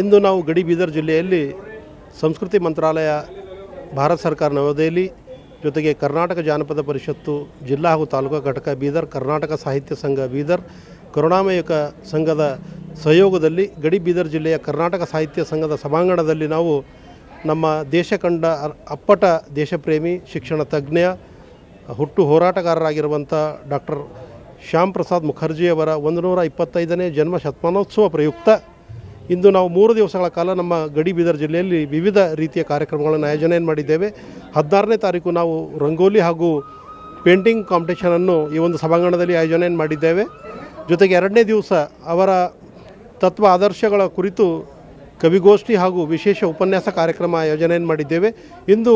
ಇಂದು ನಾವು ಗಡಿ ಬೀದರ್ ಜಿಲ್ಲೆಯಲ್ಲಿ ಸಂಸ್ಕೃತಿ ಮಂತ್ರಾಲಯ, ಭಾರತ ಸರ್ಕಾರ ನವದೆಹಲಿ ಜೊತೆಗೆ ಕರ್ನಾಟಕ ಜಾನಪದ ಪರಿಷತ್ತು, ಜಿಲ್ಲಾ ಹಾಗೂ ತಾಲೂಕು ಘಟಕ ಬೀದರ್, ಕರ್ನಾಟಕ ಸಾಹಿತ್ಯ ಸಂಘ ಬೀದರ್, ಕರುಣಾಮಯಕ ಸಂಘದ ಸಹಯೋಗದಲ್ಲಿ ಗಡಿ ಬೀದರ್ ಜಿಲ್ಲೆಯ ಕರ್ನಾಟಕ ಸಾಹಿತ್ಯ ಸಂಘದ ಸಭಾಂಗಣದಲ್ಲಿ ನಾವು ನಮ್ಮ ದೇಶ ಕಂಡ ಅಪ್ಪಟ ದೇಶಪ್ರೇಮಿ, ಶಿಕ್ಷಣ ತಜ್ಞ, ಹುಟ್ಟು ಹೋರಾಟಗಾರರಾಗಿರುವಂಥ ಡಾಕ್ಟರ್ ಶ್ಯಾಮ್ ಪ್ರಸಾದ್ ಮುಖರ್ಜಿಯವರ ಒಂದು ನೂರ ಇಪ್ಪತ್ತೈದನೇ ಜನ್ಮ ಶತಮಾನೋತ್ಸವ ಪ್ರಯುಕ್ತ ಇಂದು ನಾವು ಮೂರು ದಿವಸಗಳ ಕಾಲ ನಮ್ಮ ಗಡಿ ಬೀದರ್ ಜಿಲ್ಲೆಯಲ್ಲಿ ವಿವಿಧ ರೀತಿಯ ಕಾರ್ಯಕ್ರಮಗಳನ್ನು ಆಯೋಜನೆ ಮಾಡಿದ್ದೇವೆ. ಹದಿನಾರನೇ ತಾರೀಕು ನಾವು ರಂಗೋಲಿ ಹಾಗೂ ಪೇಂಟಿಂಗ್ ಕಾಂಪಿಟೇಷನನ್ನು ಈ ಒಂದು ಸಭಾಂಗಣದಲ್ಲಿ ಆಯೋಜನೆಯನ್ನು ಮಾಡಿದ್ದೇವೆ. ಜೊತೆಗೆ ಎರಡನೇ ದಿವಸ ಅವರ ತತ್ವ ಆದರ್ಶಗಳ ಕುರಿತು ಕವಿಗೋಷ್ಠಿ ಹಾಗೂ ವಿಶೇಷ ಉಪನ್ಯಾಸ ಕಾರ್ಯಕ್ರಮ ಆಯೋಜನೆಯನ್ನು ಮಾಡಿದ್ದೇವೆ. ಇಂದು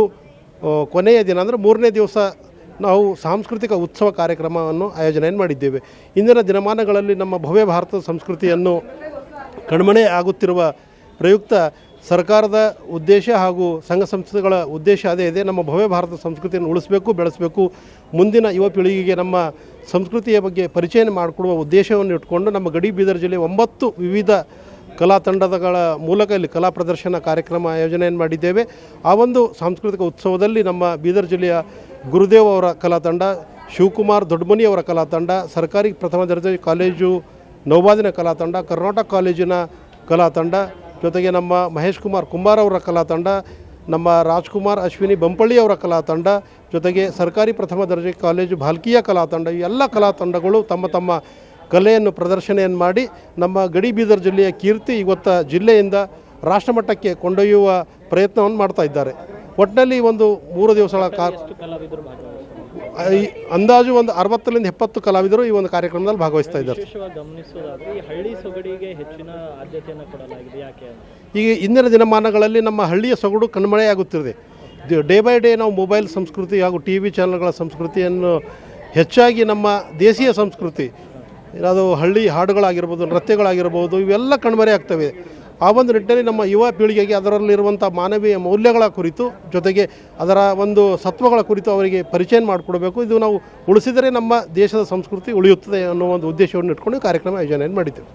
ಕೊನೆಯ ದಿನ ಅಂದರೆ ಮೂರನೇ ದಿವಸ ನಾವು ಸಾಂಸ್ಕೃತಿಕ ಉತ್ಸವ ಕಾರ್ಯಕ್ರಮವನ್ನು ಆಯೋಜನೆಯನ್ನು ಮಾಡಿದ್ದೇವೆ. ಇಂದಿನ ದಿನಮಾನಗಳಲ್ಲಿ ನಮ್ಮ ಭವ್ಯ ಭಾರತದ ಸಂಸ್ಕೃತಿಯನ್ನು ಕಣ್ಮಣೆ ಆಗುತ್ತಿರುವ ಪ್ರಯುಕ್ತ ಸರ್ಕಾರದ ಉದ್ದೇಶ ಹಾಗೂ ಸಂಘ ಸಂಸ್ಥೆಗಳ ಉದ್ದೇಶ ಅದೇ ಇದೆ. ನಮ್ಮ ಭವ್ಯ ಭಾರತ ಸಂಸ್ಕೃತಿಯನ್ನು ಉಳಿಸಬೇಕು, ಬೆಳೆಸಬೇಕು. ಮುಂದಿನ ಯುವ ಪೀಳಿಗೆಗೆ ನಮ್ಮ ಸಂಸ್ಕೃತಿಯ ಬಗ್ಗೆ ಪರಿಚಯ ಮಾಡಿಕೊಡುವ ಉದ್ದೇಶವನ್ನು ಇಟ್ಕೊಂಡು ನಮ್ಮ ಗಡಿ ಬೀದರ್ ಜಿಲ್ಲೆ ಒಂಬತ್ತು ವಿವಿಧ ಕಲಾ ತಂಡಗಳ ಮೂಲಕ ಇಲ್ಲಿ ಕಲಾ ಪ್ರದರ್ಶನ ಕಾರ್ಯಕ್ರಮ ಆಯೋಜನೆಯನ್ನು ಮಾಡಿದ್ದೇವೆ. ಆ ಒಂದು ಸಾಂಸ್ಕೃತಿಕ ಉತ್ಸವದಲ್ಲಿ ನಮ್ಮ ಬೀದರ್ ಜಿಲ್ಲೆಯ ಗುರುದೇವ್ ಅವರ ಕಲಾ ತಂಡ, ಶಿವಕುಮಾರ್ ದೊಡ್ಡಮನಿ ಅವರ ಕಲಾ ತಂಡ, ಸರ್ಕಾರಿ ಪ್ರಥಮ ದರ್ಜೆ ಕಾಲೇಜು ನೌಬಾದಿನ ಕಲಾ ತಂಡ, ಕರ್ನಾಟಕ ಕಾಲೇಜಿನ ಕಲಾ ತಂಡ, ಜೊತೆಗೆ ನಮ್ಮ ಮಹೇಶ್ ಕುಮಾರ್ ಕುಂಬಾರ್ ಅವರ ಕಲಾ ತಂಡ, ನಮ್ಮ ರಾಜ್ಕುಮಾರ್ ಅಶ್ವಿನಿ ಬಂಪಳ್ಳಿ ಅವರ ಕಲಾ ತಂಡ, ಜೊತೆಗೆ ಸರ್ಕಾರಿ ಪ್ರಥಮ ದರ್ಜೆ ಕಾಲೇಜು ಭಾಲ್ಕಿಯ ಕಲಾ ತಂಡ, ಈ ಎಲ್ಲ ಕಲಾ ತಂಡಗಳು ತಮ್ಮ ತಮ್ಮ ಕಲೆಯನ್ನು ಪ್ರದರ್ಶನೆಯನ್ನು ಮಾಡಿ ನಮ್ಮ ಗಡಿ ಬೀದರ್ ಜಿಲ್ಲೆಯ ಕೀರ್ತಿ ಇವತ್ತ ಜಿಲ್ಲೆಯಿಂದ ರಾಷ್ಟ್ರಮಟ್ಟಕ್ಕೆ ಕೊಂಡೊಯ್ಯುವ ಪ್ರಯತ್ನವನ್ನು ಮಾಡ್ತಾ ಇದ್ದಾರೆ. ಒಟ್ಟಿನಲ್ಲಿ ಒಂದು ಮೂರು ದಿವಸಗಳ ಕಾ ಎಷ್ಟು ಕಲಾವಿದರು ಭಾಗವಹಿಸ್ತಾರೆ ಈ ಅಂದಾಜು ಒಂದು ಅರವತ್ತರಿಂದ ಎಪ್ಪತ್ತು ಕಲಾವಿದರು ಈ ಒಂದು ಕಾರ್ಯಕ್ರಮದಲ್ಲಿ ಭಾಗವಹಿಸ್ತಾ ಇದ್ದಾರೆ. ವಿಶೇಷವಾಗಿ ಈ ಹಳ್ಳಿ ಸೊಗಡಿಗೆ ಹೆಚ್ಚಿನ ಆದ್ಯತೆಯನ್ನು ಕೊಡಲಾಗಿದೆ ಯಾಕೆ ಅಂತ. ಈಗ ಇಂದಿನ ದಿನಮಾನಗಳಲ್ಲಿ ನಮ್ಮ ಹಳ್ಳಿಯ ಸೊಗಡು ಕಣ್ಮಳೆಯಾಗುತ್ತಿದೆ ಡೇ ಬೈ ಡೇ ನಾವು ಮೊಬೈಲ್ ಸಂಸ್ಕೃತಿ ಹಾಗೂ ಟಿ ವಿ ಚಾನಲ್ಗಳ ಸಂಸ್ಕೃತಿಯನ್ನು ಹೆಚ್ಚಾಗಿ ನಮ್ಮ ದೇಶೀಯ ಸಂಸ್ಕೃತಿ ಅದು ಹಳ್ಳಿ ಹಾಡುಗಳಾಗಿರ್ಬೋದು ನೃತ್ಯಗಳಾಗಿರ್ಬೋದು ಇವೆಲ್ಲ ಕಣ್ಮರೆ ಆಗ್ತವೆ ಆ ಒಂದು ನಿಟ್ಟಿನಲ್ಲಿ ನಮ್ಮ ಯುವ ಪೀಳಿಗೆಗೆ ಅದರಲ್ಲಿರುವಂಥ ಮಾನವೀಯ ಮೌಲ್ಯಗಳ ಕುರಿತು ಜೊತೆಗೆ ಅದರ ಒಂದು ಸತ್ವಗಳ ಕುರಿತು ಅವರಿಗೆ ಪರಿಚಯ ಮಾಡಿಕೊಡಬೇಕು. ಇದು ನಾವು ಉಳಿಸಿದರೆ ನಮ್ಮ ದೇಶದ ಸಂಸ್ಕೃತಿ ಉಳಿಯುತ್ತದೆ ಅನ್ನೋ ಒಂದು ಉದ್ದೇಶವನ್ನು ಇಟ್ಕೊಂಡು ಕಾರ್ಯಕ್ರಮ ಆಯೋಜನೆಯನ್ನು ಮಾಡಿದ್ದೇವೆ.